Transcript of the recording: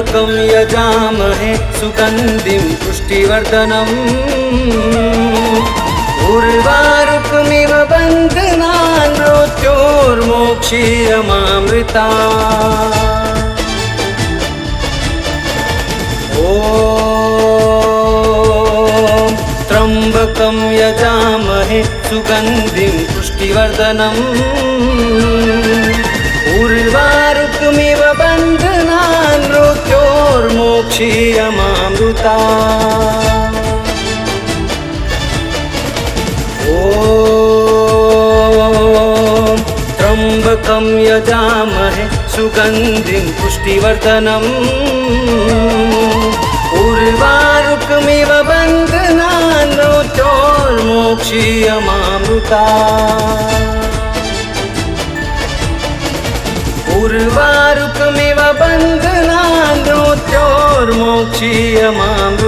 ं यजामहे सुगन्धिं पुष्टिवर्धनम्। उर्वारुकमिव बन्धना मृत्योर्मोक्षीयमामृता चोर्मोक्षीरमामृता त्र्यम्बकं यजामहे सुगन्धिं पुष्टिवर्धनम्। उर्वारुकमिव बन्ध വിജയമാമൃത ഓം ത്രംബകം യജാമഹേ സുഗന്ധി പുഷ്ടിവർദ്ധനം. ഉർവാരുക്കമിവ ബന്ധനാനോ ചോർമോക്ഷീയമാമൃത ഉർവാരുക്കമിവ ബന്ധനാനോ ചോർമോ te amando.